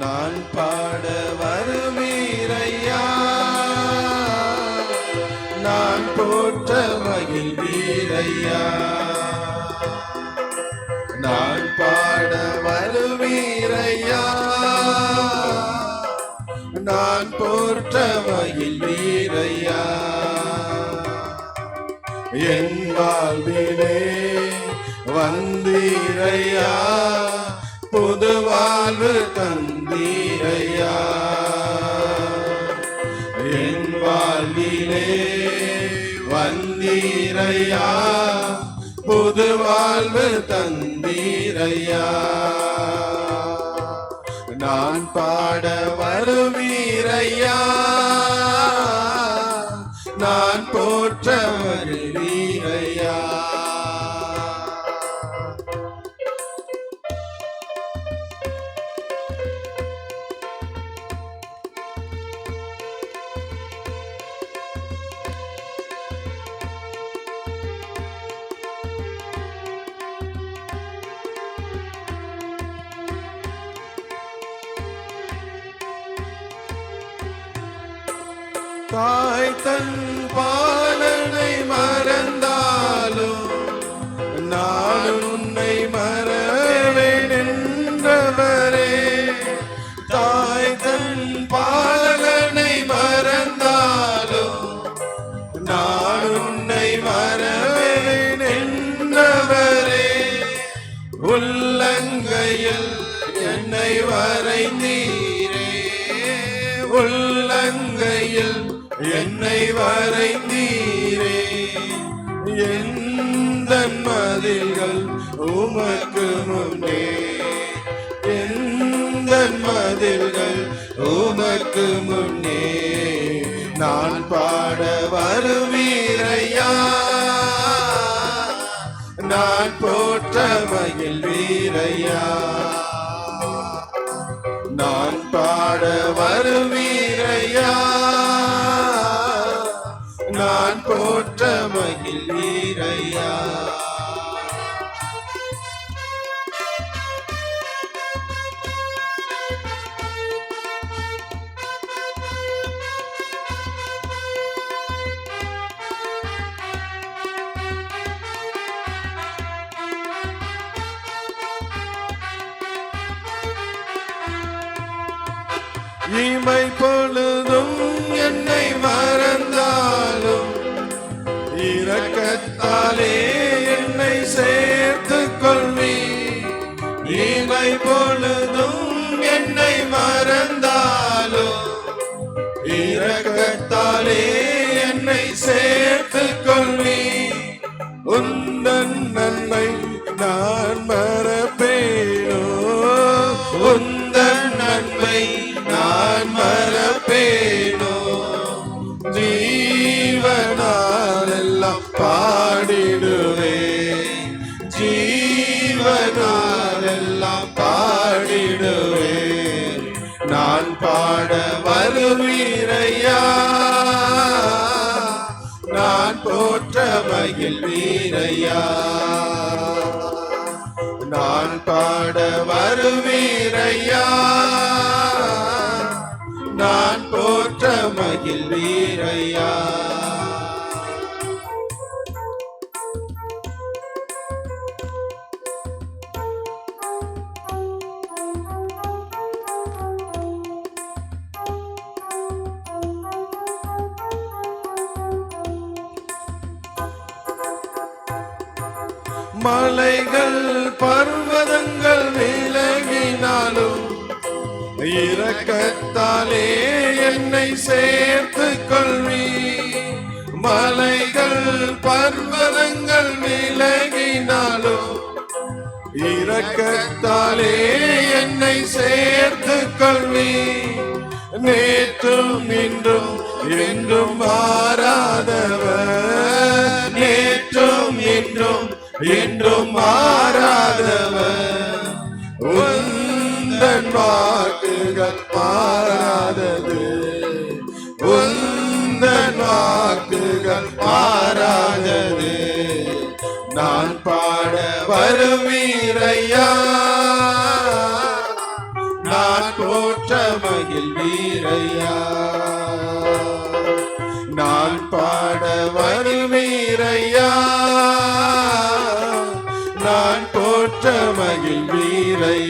நான் பாட வருவீரையா? நான் போற்ற மகிழ்வீரையா நான் பாட வருவீரையா? நான் போற்ற மகிழ்வீரையா என் வாழ்விலே வந்தீரையா? புது வாழ்வு தந்தீரையா என் வாழ்விலே வந்தீரையா? புது வாழ்வு தந்தீரையா? நான் பாட வருவீரையா? நான் போற்ற தாய் தன் பாலனை மறந்தாலும் நான் உன்னை மறவேன் என்றவரே தாய் தன் பாலனை மறந்தாலும் நான் உன்னை மறவேன் என்றவரே உள்ளங்கையில் என்னை வரைந்தீரே உள்ளங்கையில் என்னை வரைந்தீரே. எந்த மதில்கள் உமக்கு முன்னே. எந்த மதில்கள் உமக்கு முன்னே. நான் பாட வருவீரையா. நான் போற்ற மகிழ்வீரையா நான் பாட வருவீரையா. நான் போற்ற மகிழ்வீரையா இமை பொழுது இரக்கத்தாலே என்னை சேர்த்து கொள்வி இவை பொழுதும் என்னை மறந்தாலோ? இரக்கத்தாலே என்னை சேர்த்து கொள்வி உந்தன் நன்மை நான் மறப்பேனோ. நான் போற்ற மகிழ்வீரையா நான் பாட வருவீரையா நான் போற்ற மகிழ்வீரையா மலைகள் பர்வதங்கள் விலகினாலும் இரக்கத்தாலே என்னை சேர்த்து கொள்வி மலைகள் பர்வதங்கள் விலகினாலும் இரக்கத்தாலே என்னை சேர்த்து கொள்வி நேற்றும் இன்றும் என்றும் மாறாத என்றும் மாறாதவர். உந்தன் வாக்குகள் மாறாதது. உந்தன் வாக்குகள் மாறாதது. நான் பாட வருவீரையா நான் நான் போற்ற மகிழ் வீரையா.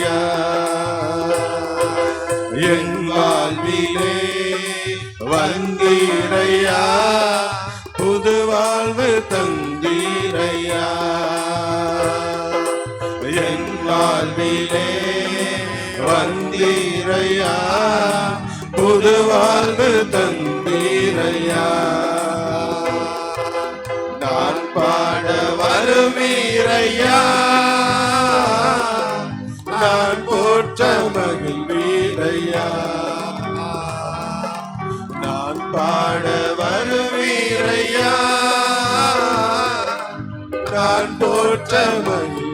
மகிழ்வீரையா என் வாழ்விலே வந்தீரையா புது வாழ்வு தந்தீரையா. என் வாழ்விலே வந்தீரையா புது வாழ்வு தந்தீரையா. நான் பாட வருவீரையா. நான் போற்ற மகிழ்வீரையா நான் பாட வருவீரையா நான் போற்ற மகிழ்வீரையா